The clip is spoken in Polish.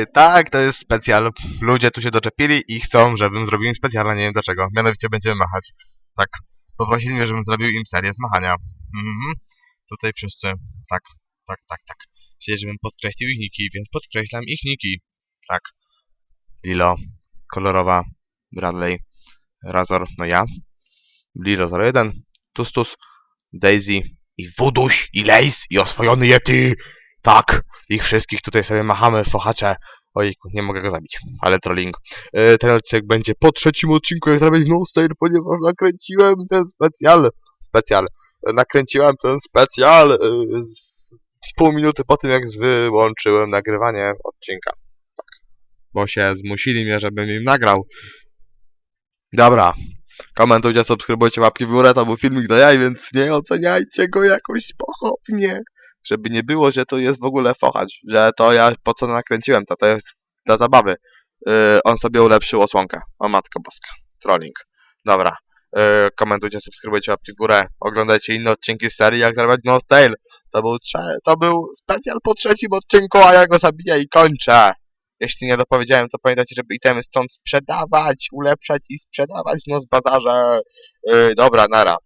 Y, Tak, to jest specjal. Ludzie tu się doczepili i chcą, żebym zrobił im specjal, nie wiem dlaczego. Mianowicie będziemy machać. Tak. Poprosili mnie, żebym zrobił im serię z machania. Mhm. Tutaj wszyscy. Tak, tak, tak, tak. Chcieli, żebym podkreślił ich niki, więc podkreślam ich niki. Tak. Lilo, kolorowa, Bradley, Razor, no ja. Lilo 01, Tustus, Daisy i Wuduś i Lace i oswojony Yeti. Tak, ich wszystkich tutaj sobie machamy, fochacze. Ojku, nie mogę go zabić, ale trolling. E, ten odcinek będzie po trzecim odcinku, jak zrobić no style, ponieważ nakręciłem ten specjal. Specjal. Nakręciłem ten specjal e, z pół minuty po tym, jak wyłączyłem nagrywanie odcinka. Tak. Bo się zmusili mnie, żebym im nagrał. Dobra. Komentujcie, subskrybujcie, łapki w górę, to był filmik do jaj, więc nie oceniajcie go jakoś pochopnie żeby nie było, że to jest w ogóle fochacz, że to ja po co nakręciłem, to to jest dla zabawy. Yy, on sobie ulepszył osłonkę. O matko boska. Trolling. Dobra. Yy, komentujcie, subskrybujcie, łapki w górę. Oglądajcie inne odcinki z serii, jak zarabiać No Style. To był, to był specjal po trzecim odcinku, a ja go zabiję i kończę. Jeśli nie dopowiedziałem, to pamiętajcie, żeby itemy stąd sprzedawać, ulepszać i sprzedawać no z bazarze. Yy, dobra, nara.